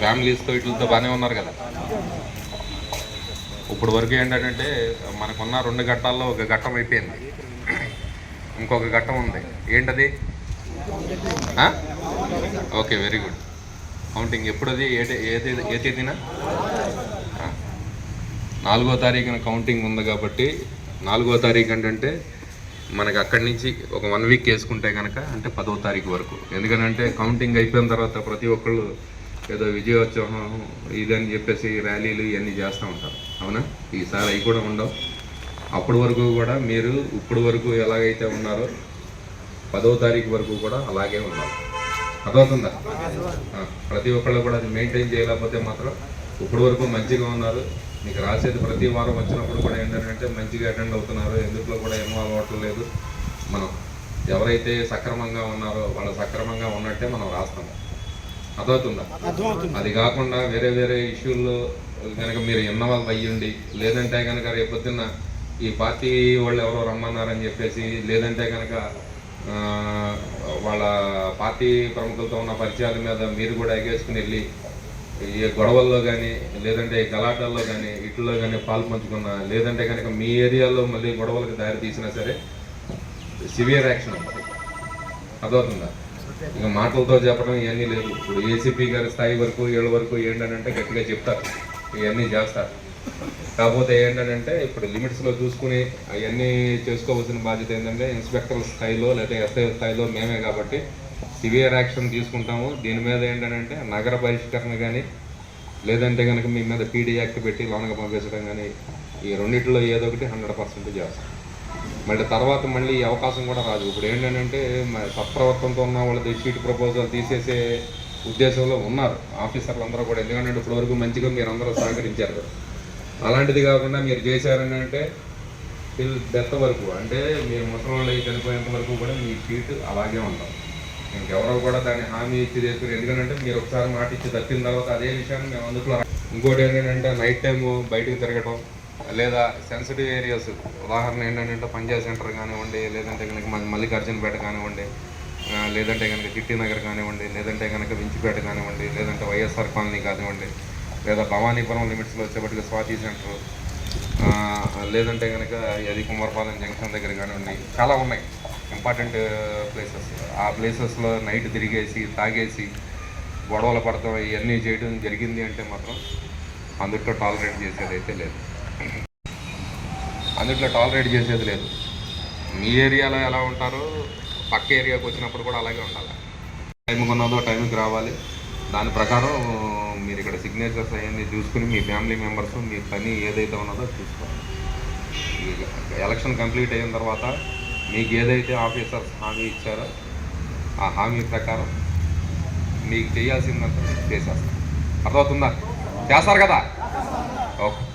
ఫ్యామిలీస్తో వీటితో బాగానే ఉన్నారు కదా. ఇప్పుడు వరకు ఏంటంటే మనకున్న రెండు ఘట్టాల్లో ఒక ఘట్టం అయిపోయింది. ఇంకొక ఘట్టం ఉంది. ఏంటది? ఓకే వెరీ గుడ్ కౌంటింగ్ ఎప్పుడది? ఏ ఏ ఏ తేదీన? నాలుగో తారీఖున కౌంటింగ్ ఉంది కాబట్టి నాలుగో తారీఖు ఏంటంటే మనకి అక్కడి నుంచి ఒక వన్ వీక్ వేసుకుంటే కనుక అంటే పదో తారీఖు వరకు. ఎందుకంటే కౌంటింగ్ అయిపోయిన తర్వాత ప్రతి ఒక్కళ్ళు ఏదో విజయోత్సవం ఇదని చెప్పేసి ర్యాలీలు ఇవన్నీ చేస్తూ ఉంటారు. అవునా? ఈసారి అవి కూడా ఉండవు. అప్పటి వరకు కూడా మీరు ఇప్పుడు వరకు ఎలాగైతే ఉన్నారో పదో తారీఖు వరకు కూడా అలాగే ఉన్నారు అర్థమవుతుందా? ప్రతి ఒక్కళ్ళు కూడా అది మెయింటైన్ చేయలేకపోతే మాత్రం ఇప్పుడు వరకు మంచిగా ఉన్నారు. మీకు రాసేది ప్రతి వారం వచ్చినప్పుడు కూడా ఏంటంటే మంచిగా అటెండ్ అవుతున్నారు. ఎందులో కూడా ఇన్వాల్వ్ అవ్వట్లేదు మనం ఎవరైతే సక్రమంగా ఉన్నారో వాళ్ళు సక్రమంగా ఉన్నట్టే మనం రాస్తాము అర్థమవుతుందా? అది కాకుండా వేరే వేరే ఇష్యూల్లో కనుక మీరు ఇన్వాల్వ్ అయ్యండి లేదంటే కనుక రేపొద్దున్న ఈ పార్టీ వాళ్ళు ఎవరో రమ్మన్నారని చెప్పేసి లేదంటే కనుక వాళ్ళ పార్టీ ప్రముఖులతో ఉన్న పరిచయాల మీద మీరు కూడా ఎగేసుకుని వెళ్ళి ఈ గొడవల్లో కానీ లేదంటే ఈ గలాటాల్లో కానీ ఇట్లో కానీ పాలు పంచుకున్నా లేదంటే కనుక మీ ఏరియాలో మళ్ళీ గొడవలకు దారి తీసినా సరే సివియర్ యాక్షన్ అర్థమవుతుందా? ఇక మాటలతో చెప్పడం ఇవన్నీ లేదు. ఇప్పుడు ఏసీపీ గారి స్థాయి వరకు ఏళ్ళ వరకు ఏంటనంటే గట్టిగా చెప్తారు. ఇవన్నీ చేస్తారు. కాకపోతే ఏంటంటే ఇప్పుడు లిమిట్స్లో చూసుకుని అవన్నీ చేసుకోవాల్సిన బాధ్యత ఏంటంటే ఇన్స్పెక్టర్ స్థాయిలో లేదా ఎస్ఐ స్థాయిలో మేమే కాబట్టి సివియర్ యాక్షన్ తీసుకుంటాము. దీని మీద ఏంటంటే నగర పరిష్కరణ కానీ లేదంటే కనుక మీ మీద పీడీ యాక్ట్ పెట్టి లోనగా పంపించడం కానీ ఈ రెండింటిలో ఏదో ఒకటి హండ్రెడ్ పర్సెంట్ చేస్తాం. మళ్ళీ తర్వాత మళ్ళీ ఈ అవకాశం కూడా రాదు. ఇప్పుడు ఏంటంటే సత్ప్రవర్తనతో ఉన్న వాళ్ళది షీట్ ప్రపోజల్ తీసేసే ఉద్దేశంలో ఉన్నారు. ఆఫీసర్లు అందరూ కూడా. ఎందుకంటే ఇప్పటి వరకు మంచిగా మీరు అందరూ సహకరించారు అలాంటిది కాకుండా మీరు చేశారని అంటే టిల్ డెత్ వరకు. అంటే మీరు ముసలి చనిపోయేంత వరకు కూడా మీ షీట్ అలాగే ఉంటాం ఇంకెవరో కూడా దాన్ని హామీ ఇచ్చి చేసుకుని ఎందుకంటే మీరు ఒకసారి మాట ఇచ్చి తప్పిన తర్వాత అదే విషయాన్ని మేము అందులో ఇంకోటి ఏంటంటే నైట్ టైం బయటకు తిరగటం. లేదా సెన్సిటివ్ ఏరియాస్ ఉదాహరణ ఏంటంటే పంజాబ్ సెంటర్ కానివ్వండి లేదంటే కనుక మల్లికార్జునపేట కానివ్వండి లేదంటే కనుక చిట్టి నగర్ కానివ్వండి లేదంటే కనుక వించిపేట కానివ్వండి లేదంటే వైఎస్ఆర్ కాలనీ కానివ్వండి లేదా భవానీపురం లిమిట్స్లో వచ్చేప్పటికి స్వాతి సెంటర్ లేదంటే కనుక అది కుమారపాలెం జంక్షన్ దగ్గర కానివ్వండి చాలా ఉన్నాయి. ఇంపార్టెంట్ ప్లేసెస్ ఆ ప్లేసెస్లో నైట్ తిరిగేసి తాగేసి గొడవలు పడతాం ఇవన్నీ చేయడం జరిగింది అంటే మాత్రం అందుట్లో టాలరేట్ చేసేది అయితే లేదు. అందుట్లో టాలరేట్ చేసేది లేదు. మీ ఏరియాలో ఎలా ఉంటారో పక్క ఏరియాకి వచ్చినప్పుడు కూడా అలాగే ఉండాలి. టైంకి ఉన్నదో టైంకి రావాలి. దాని ప్రకారం మీరు ఇక్కడ సిగ్నేచర్స్ అవన్నీ చూసుకుని మీ ఫ్యామిలీ మెంబర్స్ మీ పని ఏదైతే ఉన్నదో చూసుకోవాలి. ఎలక్షన్ కంప్లీట్ అయిన తర్వాత మీకు ఏదైతే ఆఫీసర్స్ హామీ ఇచ్చారో ఆ హామీ ప్రకారం మీకు చేయాల్సిందంతా చేసేస్తారు అర్థమవుతుందా? చేస్తారు కదా? ఓకే.